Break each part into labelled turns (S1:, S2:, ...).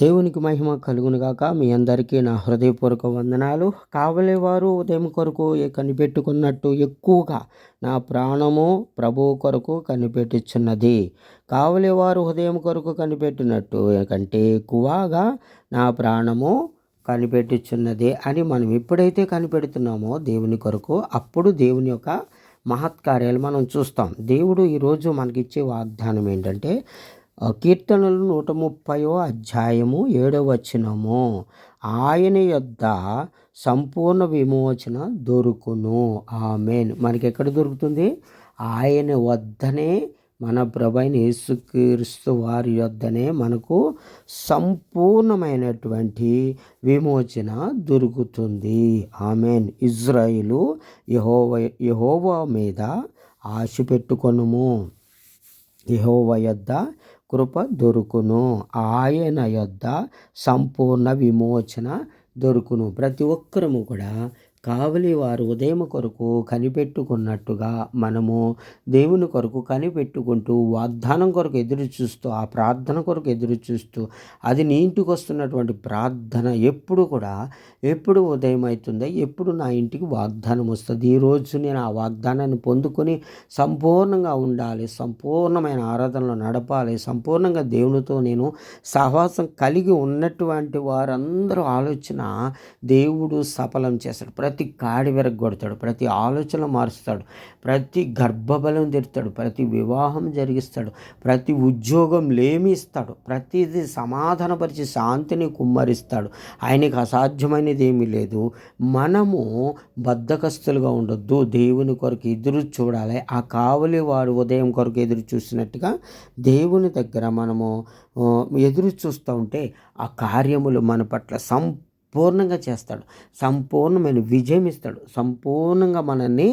S1: దేవునికి మహిమ కలుగునుగాక మీ అందరికీ నా హృదయపూర్వక వందనాలు. కావలేవారు ఉదయం కొరకు కనిపెట్టుకున్నట్టు ఎక్కువగా నా ప్రాణము ప్రభు కొరకు కనిపెట్టుచున్నది. కావలేవారు ఉదయం కొరకు కనిపెట్టినట్టు కంటే ఎక్కువగా నా ప్రాణము కనిపెట్టుచున్నది అని మనం ఎప్పుడైతే కనిపెడుతున్నామో దేవుని కొరకు అప్పుడు దేవుని యొక్క మహత్కార్యాలు మనం చూస్తాం. దేవుడు ఈరోజు మనకిచ్చే వాగ్దానం ఏంటంటే కీర్తనలు నూట ముప్పయో అధ్యాయము ఏడవ వచనము. ఆయన యొద్ద సంపూర్ణ విమోచన దొరుకును. ఆమెన్. మనకి ఎక్కడ దొరుకుతుంది? ఆయన వద్దనే మన ప్రభైన యేసుక్రీస్తు వారి యొద్దనే మనకు సంపూర్ణమైనటువంటి విమోచన దొరుకుతుంది. ఆమెన్. ఇజ్రాయిలు యహోవ యహోవా మీద ఆశ పెట్టుకొనుము. యహోవ యొద్ద కృప దొరుకును. ఆయన యొద్ద సంపూర్ణ విమోచన దొరుకును. ప్రతి ఒక్కరము కూడా కావలి వారు ఉదయం కొరకు కనిపెట్టుకున్నట్టుగా మనము దేవుని కొరకు కనిపెట్టుకుంటూ వాగ్దానం కొరకు ఎదురు చూస్తూ ఆ ప్రార్థన కొరకు ఎదురు చూస్తూ అది నీ ఇంటికి వస్తున్నటువంటి ప్రార్థన ఎప్పుడు కూడా ఎప్పుడు ఉదయం అవుతుందో ఎప్పుడు నా ఇంటికి వాగ్దానం వస్తుంది. ఈరోజు నేను ఆ వాగ్దానాన్ని పొందుకొని సంపూర్ణంగా ఉండాలి సంపూర్ణమైన ఆరాధనలో నడపాలి సంపూర్ణంగా దేవునితో నేను సహవాసం కలిగి ఉన్నటువంటి వారందరూ ఆలోచన దేవుడు సఫలం చేస్తాడు. ప్రతి ప్రతి కాడి విరగొడతాడు ప్రతి ఆలోచన మారుస్తాడు ప్రతి గర్భబలం తిడతాడు ప్రతి వివాహం జరిగిస్తాడు ప్రతి ఉద్యోగం లేమి ఇస్తాడు ప్రతిదీ సమాధానపరిచి శాంతిని కుమ్మరిస్తాడు. ఆయనకి అసాధ్యమైనది ఏమీ లేదు. మనము బద్ధకస్తులుగా ఉండొద్దు. దేవుని కొరకు ఎదురు చూడాలి. ఆ కావలి వారు ఉదయం కొరకు ఎదురు చూసినట్టుగా దేవుని దగ్గర మనము ఎదురు చూస్తూ ఉంటే ఆ కార్యములు మన పట్ల సం సంపూర్ణంగా చేస్తాడు. సంపూర్ణమైన విజయం ఇస్తాడు. సంపూర్ణంగా మనల్ని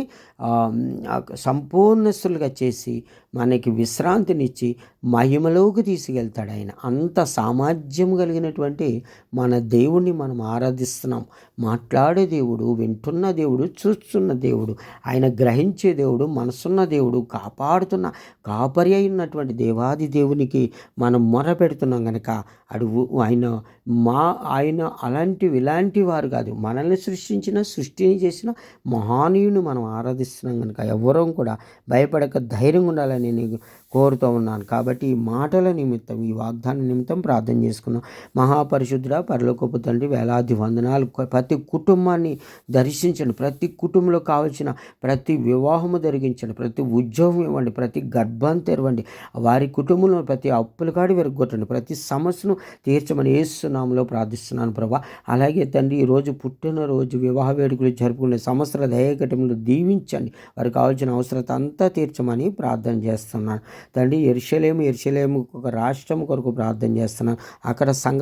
S1: సంపూర్ణస్తులుగా చేసి మనకి విశ్రాంతినిచ్చి మహిమలోకి తీసుకెళ్తాడు ఆయన. అంత సామర్థ్యం కలిగినటువంటి మన దేవుణ్ణి మనం ఆరాధిస్తున్నాం. మాట్లాడే దేవుడు వింటున్న దేవుడు చూస్తున్న దేవుడు ఆయన గ్రహించే దేవుడు మనసున్న దేవుడు కాపాడుతున్న కాపరి అయినటువంటి దేవాది దేవునికి మనం మొర పెడుతున్నాం కనుక అడుగు ఆయన మా ఆయన అలాంటి ఇలాంటి వారు కాదు. మనల్ని సృష్టించిన సృష్టిని చేసిన మహానీయుని మనం ఆరాధిస్తున్నాం కనుక ఎవరూ కూడా భయపడక ధైర్యంగా ఉండాలని నీకు కోరుతూ ఉన్నాను. కాబట్టి ఈ మాటల నిమిత్తం ఈ వాగ్దాన నిమిత్తం ప్రార్థన చేసుకున్నాం. మహాపరిశుద్ధుడ పరలోకపు తండ్రి వేలాది వందనాలు. ప్రతి కుటుంబాన్ని దర్శించండి. ప్రతి కుటుంబంలో కావాల్సిన ప్రతి వివాహము జరిగించండి. ప్రతి ఉద్యోగం ఇవ్వండి. ప్రతి గర్భం తెరవండి. వారి కుటుంబంలో ప్రతి అప్పులు కాడి విరగొట్టండి ప్రతి సమస్యను తీర్చమని ఏస్తున్నాములో ప్రార్థిస్తున్నాను ప్రభా. అలాగే తండ్రి ఈరోజు పుట్టినరోజు వివాహ వేడుకలు జరుపుకునే సంవత్సర దయఘటములు దీవించండి. వారికి కావాల్సిన అవసరత అంతా తీర్చమని ప్రార్థన చేస్తున్నాను. తండ్రి ఎరుషలేము ఎరుషలేము ఒక రాష్ట్రం కొరకు ప్రార్థన చేస్తున్నాను అక్కడ సంఘ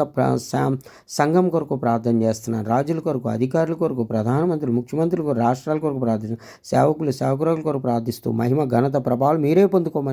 S1: సంఘం కొరకు ప్రార్థన చేస్తున్నాను రాజుల కొరకు అధికారుల కొరకు ప్రధానమంత్రులు ముఖ్యమంత్రుల కొరకు రాష్ట్రాల కొరకు ప్రార్థిస్తున్నాను సేవకులు సేవకురాల కొరకు ప్రార్థిస్తూ మహిమ ఘనత ప్రభావాలు మీరే పొందుకోమని